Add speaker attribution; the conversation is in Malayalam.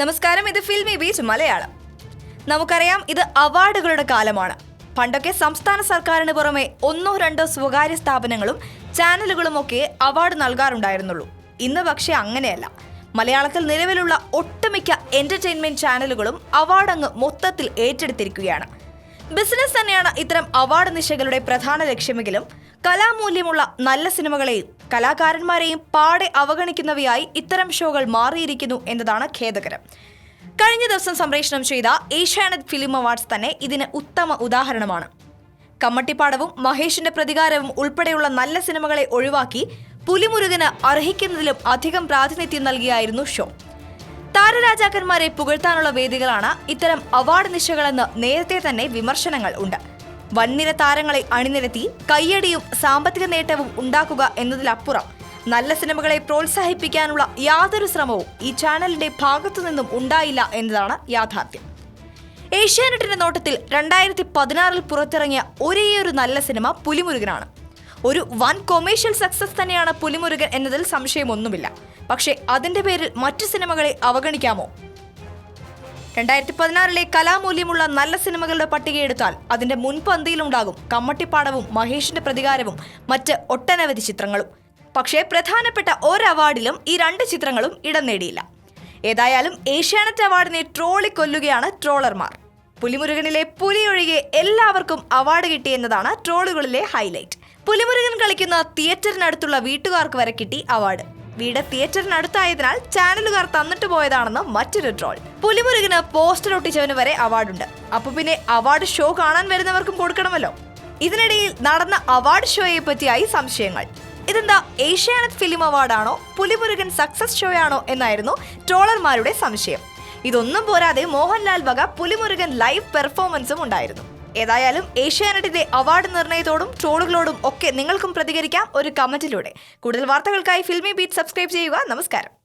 Speaker 1: നമസ്കാരം ഇത് ഫിൽമി ബീച്ച് മലയാളം. നമുക്കറിയാം ഇത് അവാർഡുകളുടെ കാലമാണ്. പണ്ടൊക്കെ സംസ്ഥാന സർക്കാരിന് പുറമെ ഒന്നോ രണ്ടോ സ്വകാര്യ സ്ഥാപനങ്ങളും ചാനലുകളും ഒക്കെ അവാർഡ് നൽകാറുണ്ടായിരുന്നുള്ളൂ. ഇന്ന് പക്ഷേ അങ്ങനെയല്ല. മലയാളത്തിൽ നിലവിലുള്ള ഒട്ടുമിക്ക എന്റർടൈൻമെന്റ് ചാനലുകളും അവാർഡ് അങ്ങ് മൊത്തത്തിൽ ഏറ്റെടുത്തിരിക്കുകയാണ്. ബിസിനസ് തന്നെയാണ് ഇത്തരം അവാർഡ് നിശകളുടെ പ്രധാന ലക്ഷ്യമെങ്കിലും കലാമൂല്യമുള്ള നല്ല സിനിമകളെയും കലാകാരന്മാരെയും പാടെ അവഗണിക്കുന്നവയായി ഇത്തരം ഷോകൾ മാറിയിരിക്കുന്നു എന്നതാണ് ഖേദകരം. കഴിഞ്ഞ ദിവസം സംപ്രേഷണം ചെയ്ത ഏഷ്യാനെറ്റ് ഫിലിം അവാർഡ്സ് തന്നെ ഇതിന് ഉത്തമ ഉദാഹരണമാണ്. കമ്മട്ടിപ്പാടവും മഹേഷിന്റെ പ്രതികാരവും ഉൾപ്പെടെയുള്ള നല്ല സിനിമകളെ ഒഴിവാക്കി പുലിമുരുകന് അർഹിക്കുന്നതിലും അധികം പ്രാതിനിധ്യം നൽകിയായിരുന്നു ഷോ. താരരാജാക്കന്മാരെ പുകഴ്ത്താനുള്ള വേദികളാണ് ഇത്തരം അവാർഡ് നിശകളെന്ന് നേരത്തെ തന്നെ വിമർശനങ്ങൾ ഉണ്ട്. വൻനിര താരങ്ങളെ അണിനിരത്തി കയ്യടിയും സാമ്പത്തിക നേട്ടവും ഉണ്ടാക്കുക എന്നതിലപ്പുറം നല്ല സിനിമകളെ പ്രോത്സാഹിപ്പിക്കാനുള്ള യാതൊരു ശ്രമവും ഈ ചാനലിന്റെ ഭാഗത്തു നിന്നും ഉണ്ടായില്ല എന്നതാണ് യാഥാർത്ഥ്യം. ഏഷ്യാനെറ്റിന്റെ നോട്ടത്തിൽ രണ്ടായിരത്തി പതിനാറിൽ പുറത്തിറങ്ങിയ ഒരേയൊരു നല്ല സിനിമ പുലിമുരുകനാണ്. ഒരു വൻ കൊമേഴ്ഷ്യൽ സക്സസ് തന്നെയാണ് പുലിമുരുകൻ എന്നതിൽ സംശയമൊന്നുമില്ല. പക്ഷേ അതിന്റെ പേരിൽ മറ്റു സിനിമകളെ അവഗണിക്കാമോ? രണ്ടായിരത്തി പതിനാറിലെ കലാമൂല്യമുള്ള നല്ല സിനിമകളുടെ പട്ടികയെടുത്താൽ അതിന്റെ മുൻപന്തിയിലുണ്ടാകും കമ്മട്ടിപ്പാടവും മഹേഷിന്റെ പ്രതികാരവും മറ്റ് ഒട്ടനവധി ചിത്രങ്ങളും. പക്ഷേ പ്രധാനപ്പെട്ട ഒരു അവാർഡിലും ഈ രണ്ട് ചിത്രങ്ങളും ഇടം നേടിയില്ല. ഏതായാലും ഏഷ്യാനെറ്റ് അവാർഡിനെ ട്രോളി കൊല്ലുകയാണ് ട്രോളർമാർ. പുലിമുരുകനിലെ പുലിയൊഴികെ എല്ലാവർക്കും അവാർഡ് കിട്ടിയെന്നതാണ് ട്രോളുകളിലെ ഹൈലൈറ്റ്. പുലിമുരുകൻ കളിക്കുന്ന തിയേറ്ററിനടുത്തുള്ള വീട്ടുകാർക്ക് വരെ കിട്ടി അവാർഡ്. വീട് തിയേറ്ററിനടുത്തായതിനാൽ ചാനലുകാർ തന്നിട്ട് പോയതാണെന്ന് മറ്റൊരു ട്രോൾ. പുലിമുരുകന് പോസ്റ്റർ ഒട്ടിച്ചവന് വരെ അവാർഡുണ്ട്. അപ്പൊ പിന്നെ അവാർഡ് ഷോ കാണാൻ വരുന്നവർക്കും കൊടുക്കണമല്ലോ. ഇതിനിടയിൽ നടന്ന അവാർഡ് ഷോയെ പറ്റിയായി സംശയങ്ങൾ. ഇതെന്താ ഏഷ്യാനെറ്റ് ഫിലിം അവാർഡാണോ പുലിമുരുകൻ സക്സസ് ഷോയാണോ എന്നായിരുന്നു ട്രോളർമാരുടെ സംശയം. ഇതൊന്നും പോരാതെ മോഹൻലാൽ വക പുലിമുരുകൻ ലൈവ് പെർഫോമൻസും ഉണ്ടായിരുന്നു. ഏതായാലും ഏഷ്യാനെറ്റിന്റെ അവാർഡ് നിർണയത്തോടും ട്രോളുകളോടും ഒക്കെ നിങ്ങൾക്കും പ്രതികരിക്കാം ഒരു കമന്റിലൂടെ. കൂടുതൽ വാർത്തകൾക്കായി ഫിൽമി ബീറ്റ് സബ്സ്ക്രൈബ് ചെയ്യുക. നമസ്കാരം.